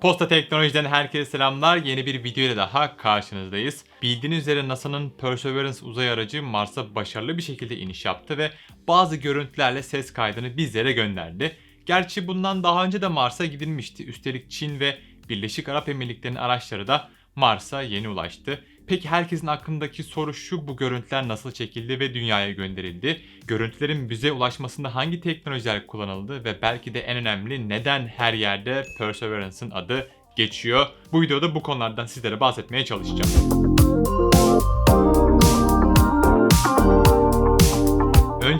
Posta Teknoloji'den herkese selamlar. Yeni bir video ile daha karşınızdayız. Bildiğiniz üzere NASA'nın Perseverance uzay aracı Mars'a başarılı bir şekilde iniş yaptı ve bazı görüntülerle ses kaydını bizlere gönderdi. Gerçi bundan daha önce de Mars'a gidilmişti. Üstelik Çin ve Birleşik Arap Emirlikleri'nin araçları da Mars'a yeni ulaştı. Peki herkesin aklındaki soru şu bu görüntüler nasıl çekildi ve dünyaya gönderildi? Görüntülerin bize ulaşmasında hangi teknolojiler kullanıldı ve belki de en önemli neden her yerde Perseverance'ın adı geçiyor? Bu videoda bu konulardan sizlere bahsetmeye çalışacağım.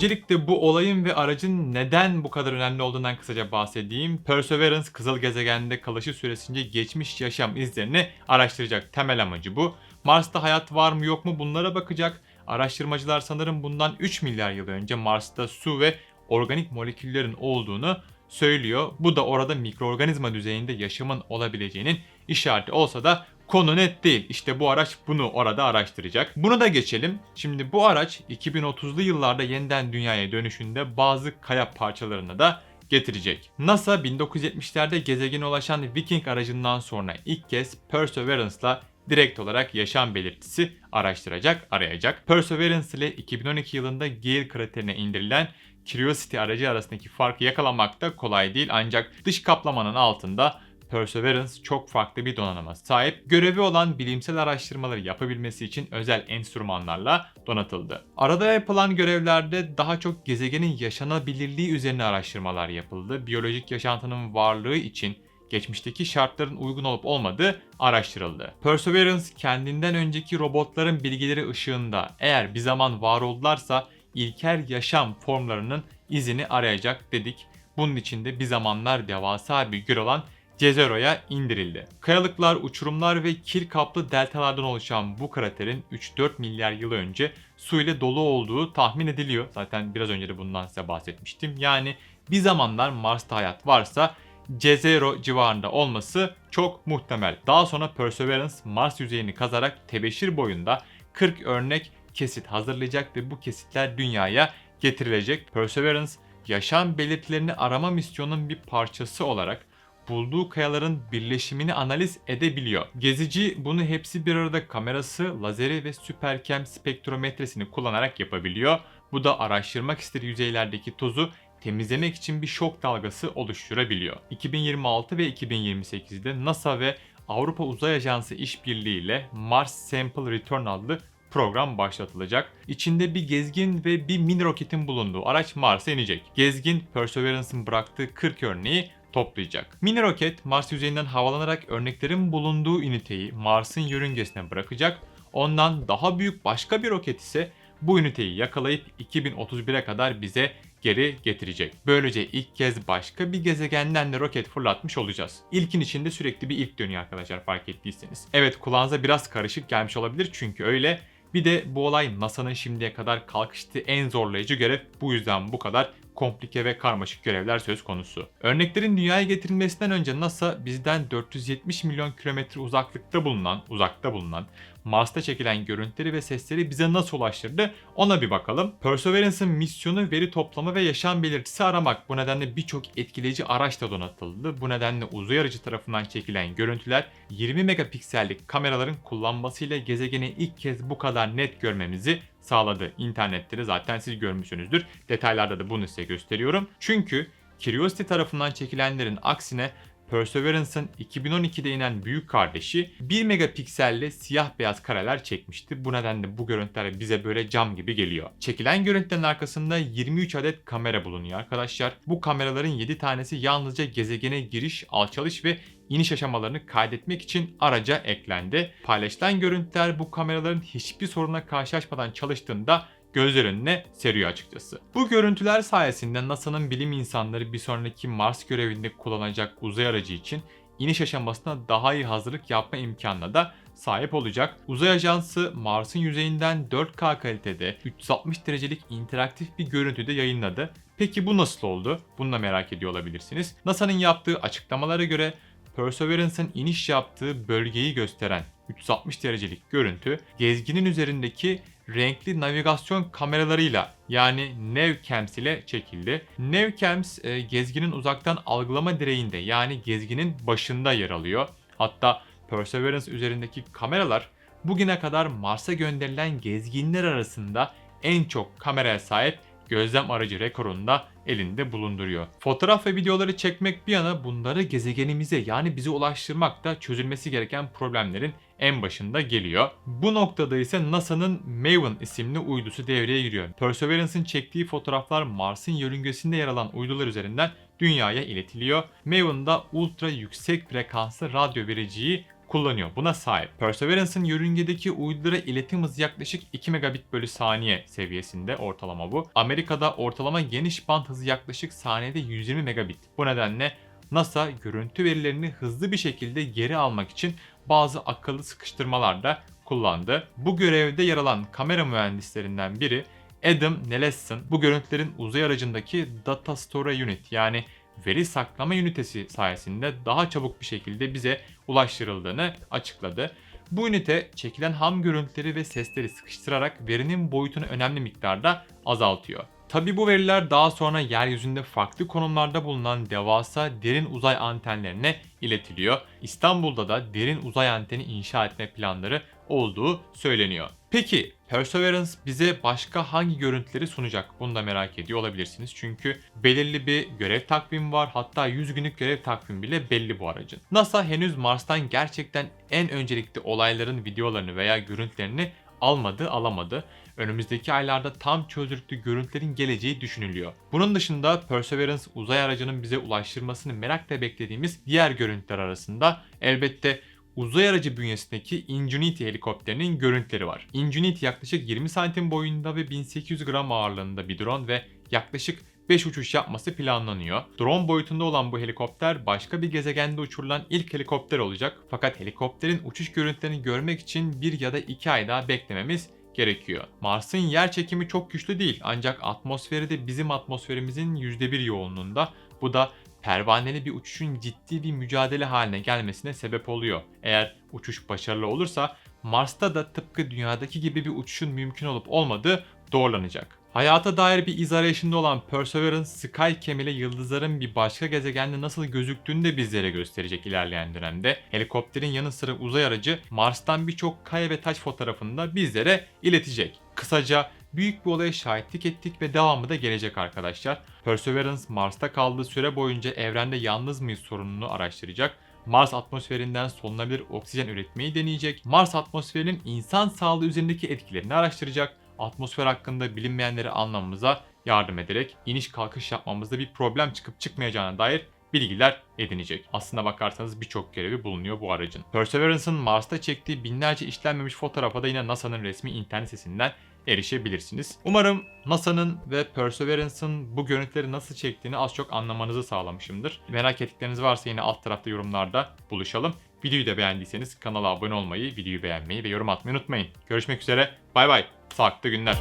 Öncelikle bu olayın ve aracın neden bu kadar önemli olduğundan kısaca bahsedeyim. Perseverance kızıl gezegende kalışı süresince geçmiş yaşam izlerini araştıracak. Temel amacı bu. Mars'ta hayat var mı yok mu bunlara bakacak. Araştırmacılar sanırım bundan 3 milyar yıl önce Mars'ta su ve organik moleküllerin olduğunu söylüyor. Bu da orada mikroorganizma düzeyinde yaşamın olabileceğinin işareti olsa da konu net değil. İşte bu araç bunu orada araştıracak. Bunu da geçelim. Şimdi bu araç 2030'lu yıllarda yeniden dünyaya dönüşünde bazı kaya parçalarını da getirecek. NASA 1970'lerde gezegene ulaşan Viking aracından sonra ilk kez Perseverance'la direkt olarak yaşam belirtisi araştıracak, arayacak. Perseverance ile 2012 yılında Gale kraterine indirilen Curiosity aracı arasındaki farkı yakalamak da kolay değil ancak dış kaplamanın altında Perseverance çok farklı bir donanıma sahip. Görevi olan bilimsel araştırmaları yapabilmesi için özel enstrümanlarla donatıldı. Arada yapılan görevlerde daha çok gezegenin yaşanabilirliği üzerine araştırmalar yapıldı. Biyolojik yaşantının varlığı için geçmişteki şartların uygun olup olmadığı araştırıldı. Perseverance kendinden önceki robotların bilgileri ışığında eğer bir zaman var oldularsa ilkel yaşam formlarının izini arayacak dedik. Bunun için de bir zamanlar devasa bir göl olan Cezero'ya indirildi. Kayalıklar, uçurumlar ve kil kaplı deltalardan oluşan bu kraterin 3-4 milyar yıl önce su ile dolu olduğu tahmin ediliyor. Zaten biraz önce de bundan size bahsetmiştim. Yani bir zamanlar Mars'ta hayat varsa Cezero civarında olması çok muhtemel. Daha sonra Perseverance Mars yüzeyini kazarak tebeşir boyunda 40 örnek kesit hazırlayacak ve bu kesitler dünyaya getirilecek. Perseverance yaşam belirtilerini arama misyonunun bir parçası olarak bulduğu kayaların birleşimini analiz edebiliyor. Gezici bunu hepsi bir arada kamerası, lazeri ve süperkem spektrometresini kullanarak yapabiliyor. Bu da araştırmak istediği yüzeylerdeki tozu temizlemek için bir şok dalgası oluşturabiliyor. 2026 ve 2028'de NASA ve Avrupa Uzay Ajansı işbirliğiyle Mars Sample Return adlı program başlatılacak. İçinde bir gezgin ve bir mini roketin bulunduğu araç Mars'a inecek. Gezgin Perseverance'ın bıraktığı 40 örneği toplayacak. Mini roket Mars yüzeyinden havalanarak örneklerin bulunduğu üniteyi Mars'ın yörüngesine bırakacak. Ondan daha büyük başka bir roket ise bu üniteyi yakalayıp 2031'e kadar bize geri getirecek. Böylece ilk kez başka bir gezegenden de roket fırlatmış olacağız. İlkin içinde sürekli bir ilk dönüyor arkadaşlar fark ettiyseniz. Evet kulağınıza biraz karışık gelmiş olabilir çünkü öyle. Bir de bu olay NASA'nın şimdiye kadar kalkıştığı en zorlayıcı görev bu yüzden bu kadar komplike ve karmaşık görevler söz konusu. Örneklerin dünyaya getirilmesinden önce NASA bizden 470 milyon kilometre uzaklıkta bulunan, uzakta bulunan Mars'ta çekilen görüntüleri ve sesleri bize nasıl ulaştırdı ona bir bakalım. Perseverance'ın misyonu veri toplama ve yaşam belirtisi aramak. Bu nedenle birçok etkileyici araç da donatıldı. Bu nedenle uzay aracı tarafından çekilen görüntüler 20 megapiksellik kameraların kullanmasıyla gezegeni ilk kez bu kadar net görmemizi sağladı. İnternette de zaten siz görmüşsünüzdür. Detaylarda da bunu size gösteriyorum. Çünkü Curiosity tarafından çekilenlerin aksine Perseverance'ın 2012'de inen büyük kardeşi 1 megapikselli siyah beyaz kareler çekmişti. Bu nedenle bu görüntüler bize böyle cam gibi geliyor. Çekilen görüntülerin arkasında 23 adet kamera bulunuyor arkadaşlar. Bu kameraların 7 tanesi yalnızca gezegene giriş, alçalış ve iniş aşamalarını kaydetmek için araca eklendi. Paylaşılan görüntüler bu kameraların hiçbir sorunla karşılaşmadan çalıştığında gözler önüne seriyor açıkçası. Bu görüntüler sayesinde NASA'nın bilim insanları bir sonraki Mars görevinde kullanacak uzay aracı için iniş aşamasına daha iyi hazırlık yapma imkanına da sahip olacak. Uzay Ajansı Mars'ın yüzeyinden 4K kalitede 360 derecelik interaktif bir görüntü de yayınladı. Peki bu nasıl oldu? Bunu da merak ediyor olabilirsiniz. NASA'nın yaptığı açıklamalara göre Perseverance'ın iniş yaptığı bölgeyi gösteren 360 derecelik görüntü gezginin üzerindeki renkli navigasyon kameralarıyla yani Nevcams ile çekildi. Nevcams e, gezginin uzaktan algılama direğinde yani gezginin başında yer alıyor. Hatta Perseverance üzerindeki kameralar bugüne kadar Mars'a gönderilen gezginler arasında en çok kameraya sahip gözlem aracı rekorunu da elinde bulunduruyor. Fotoğraf ve videoları çekmek bir yana bunları gezegenimize yani bize ulaştırmak da çözülmesi gereken problemlerin en başında geliyor. Bu noktada ise NASA'nın Maven isimli uydusu devreye giriyor. Perseverance'ın çektiği fotoğraflar Mars'ın yörüngesinde yer alan uydular üzerinden dünyaya iletiliyor. Maven da ultra yüksek frekanslı radyo vericiyi kullanıyor. Buna sahip. Perseverance'ın yörüngedeki uydulara iletim hızı yaklaşık 2 megabit bölü saniye seviyesinde ortalama bu. Amerika'da ortalama geniş band hızı yaklaşık saniyede 120 megabit. Bu nedenle NASA görüntü verilerini hızlı bir şekilde geri almak için bazı akıllı sıkıştırmalar da kullandı. Bu görevde yer alan kamera mühendislerinden biri Adam Nelson bu görüntülerin uzay aracındaki Data Store Unit yani veri saklama ünitesi sayesinde daha çabuk bir şekilde bize ulaştırıldığını açıkladı. Bu ünite çekilen ham görüntüleri ve sesleri sıkıştırarak verinin boyutunu önemli miktarda azaltıyor. Tabi bu veriler daha sonra yeryüzünde farklı konumlarda bulunan devasa derin uzay antenlerine iletiliyor. İstanbul'da da derin uzay anteni inşa etme planları olduğu söyleniyor. Peki Perseverance bize başka hangi görüntüleri sunacak? Bunu da merak ediyor olabilirsiniz. Çünkü belirli bir görev takvimi var. Hatta 100 günlük görev takvimi bile belli bu aracın. NASA henüz Mars'tan gerçekten en öncelikli olayların videolarını veya görüntülerini almadı, alamadı. Önümüzdeki aylarda tam çözünürlüklü görüntülerin geleceği düşünülüyor. Bunun dışında Perseverance uzay aracının bize ulaştırmasını merakla beklediğimiz diğer görüntüler arasında elbette uzay aracı bünyesindeki Ingenuity helikopterinin görüntüleri var. Ingenuity yaklaşık 20 santim boyunda ve 1800 gram ağırlığında bir drone ve yaklaşık 5 uçuş yapması planlanıyor. Drone boyutunda olan bu helikopter başka bir gezegende uçurulan ilk helikopter olacak. Fakat helikopterin uçuş görüntülerini görmek için bir ya da iki ay daha beklememiz gerekiyor. Mars'ın yer çekimi çok güçlü değil ancak atmosferi de bizim atmosferimizin %1 yoğunluğunda. Bu da pervaneli bir uçuşun ciddi bir mücadele haline gelmesine sebep oluyor. Eğer uçuş başarılı olursa Mars'ta da tıpkı dünyadaki gibi bir uçuşun mümkün olup olmadığı doğrulanacak. Hayata dair bir iz arayışında olan Perseverance, Skycam ile yıldızların bir başka gezegende nasıl gözüktüğünü de bizlere gösterecek ilerleyen dönemde. Helikopterin yanı sıra uzay aracı Mars'tan birçok kaya ve taş fotoğrafını da bizlere iletecek. Kısaca büyük bir olaya şahitlik ettik ve devamı da gelecek arkadaşlar. Perseverance Mars'ta kaldığı süre boyunca evrende yalnız mıyız sorununu araştıracak. Mars atmosferinden solunabilir oksijen üretmeyi deneyecek. Mars atmosferinin insan sağlığı üzerindeki etkilerini araştıracak. Atmosfer hakkında bilinmeyenleri anlamamıza yardım ederek iniş kalkış yapmamızda bir problem çıkıp çıkmayacağına dair bilgiler edinecek. Aslına bakarsanız birçok görevi bulunuyor bu aracın. Perseverance'ın Mars'ta çektiği binlerce işlenmemiş fotoğrafa da yine NASA'nın resmi internet sitesinden erişebilirsiniz. Umarım NASA'nın ve Perseverance'ın bu görüntüleri nasıl çektiğini az çok anlamanızı sağlamışımdır. Merak ettikleriniz varsa yine alt tarafta yorumlarda buluşalım. Videoyu da beğendiyseniz kanala abone olmayı, videoyu beğenmeyi ve yorum atmayı unutmayın. Görüşmek üzere, bay bay, farklı günler.